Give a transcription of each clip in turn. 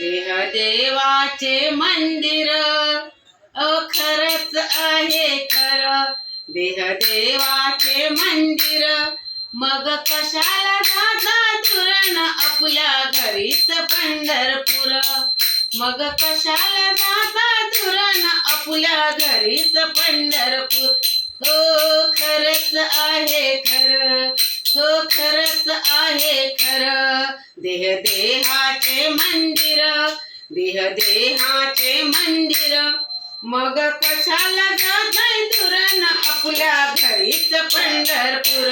देह देवाचे मंदिर अखरच आहे खर. देह देवाचे मंदिर मग कशाला जाता तुरण आपल्या घरीच पंढरपूर? मग कशाला जाता तुरण आपल्या घरीच पंढरपूर? हो खरच आहे खर. हो खरच आहे खर. देह देहाचे मंदिर देह देहाचे मंदिर. मग कशाला जाय दुरण आपल्या घरीच पंढरपूर?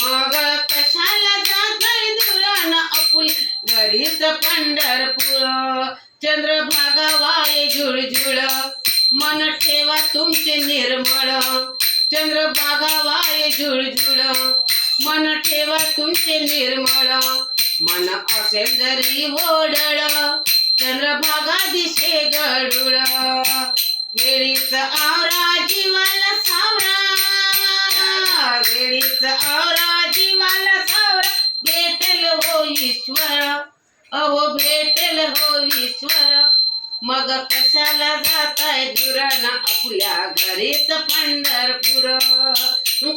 मग कशाला जाय दुरण आपल्या घरीच पंढरपूर? चंद्रभागा वाय झुळझुळ मन ठेवा तुमचे निर्मळ. चंद्रभागा वाय झुळझुळ मन ठेवा तुमचे निर्मळ. मन असेल जरी ओढळ चंद्रभागा दिशे गडूळ वेळीच आवरा जीवाला सावरा. वेळीच आवरा जीवाला सावरा. भेटेल हो ईश्वर. अहो भेटेल हो ईश्वर. मग कशाला जाताय दुराना आपल्या घरीच पंढरपूर?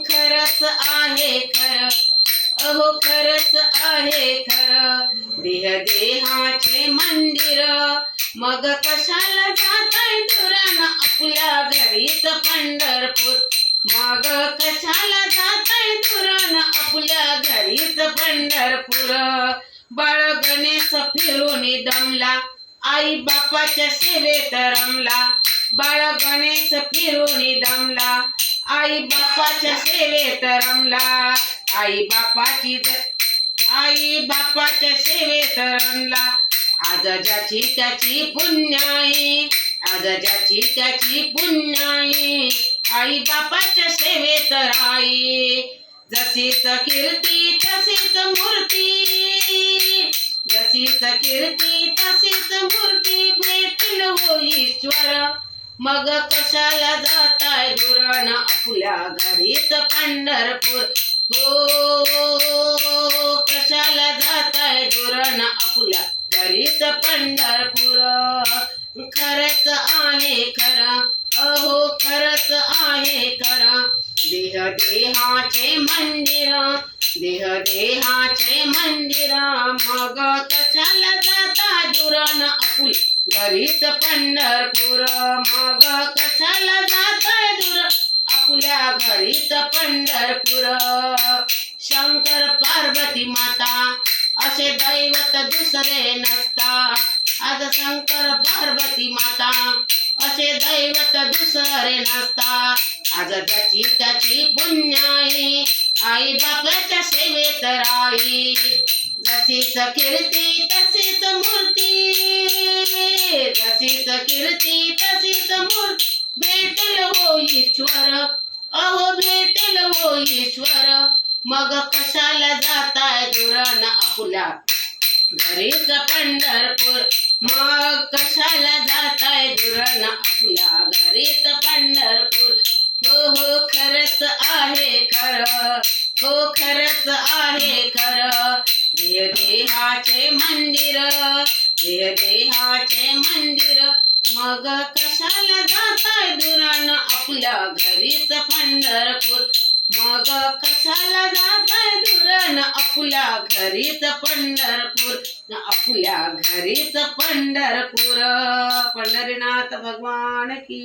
खरच आहे खर. अहो खरच आहे खर. देह देहाचे मंदिर. मग कशाला जाताय दुरान आपल्या घरीच पंढरपूर? मग कशाला जाताय दुरान आपल्या घरीच पंढरपूर? बाळ गणेश फिरून दमला आई बापाच्या सेवेत रमला. बाळ गणेश फिरून दमला आई बापाच्या सेवेत रमला. आई बापाची आई बापाच्या सेवेत रमला आज ज्याची त्याची पुण्याई. आज ज्याची त्याची पुण्याई. आई बापाच्या सेवेत राई जशीच कीर्ती तशीच मूर्ती. जशीच कीर्ती तशीच मूर्ती भेटल हो ईश्वर. मग कशाला जाताय दुरण आपल्या घरीच पंढरपूर? हो, हो, हो, हो कशाला जाताय दुरण आपुला घरीच पंढरपूर. खरच आहे खरा. अहो खरच आहे खरा. देह देहाचे मंदिर देह देहाचे मंदिर. मग कशाला जाता दुरण आपुल घरीच पंढरपूर. मग कशाला जाताय दुरा आपल्या घरीच पंढरपूर. शंकर पार्वती माता असे दैवत दुसरे नसता आज शंकर पार्वती माता असे दैवत दुसरे नसता आज त्याची त्याची पुण्याई आई बापाच्या सेवेत राई जशीच कीर्ती तशीच मूर्ती. जशीच कीर्ती तशीच मूर्ती भेटेल हो ईश्वर. अहो भेटेल हो ईश्वर. मग कशाला जाताय दुरण आपल्या घरीच पंढरपूर. मग कशाला जाताय दुरण आपल्या घरीच पंढरपूर. हो हो खरच आहे खर. हो खरच आहे खर. देह देहाचे मंदिर देह देहाचे मंदिर. मग कशाला जाताय दुरा आपल्या घरीच पंढरपूर. मग कशाला जाताय दुरण आपल्या घरीच पंढरपूर? आपल्या घरीच पंढरपूर. पंढरीनाथ भगवान की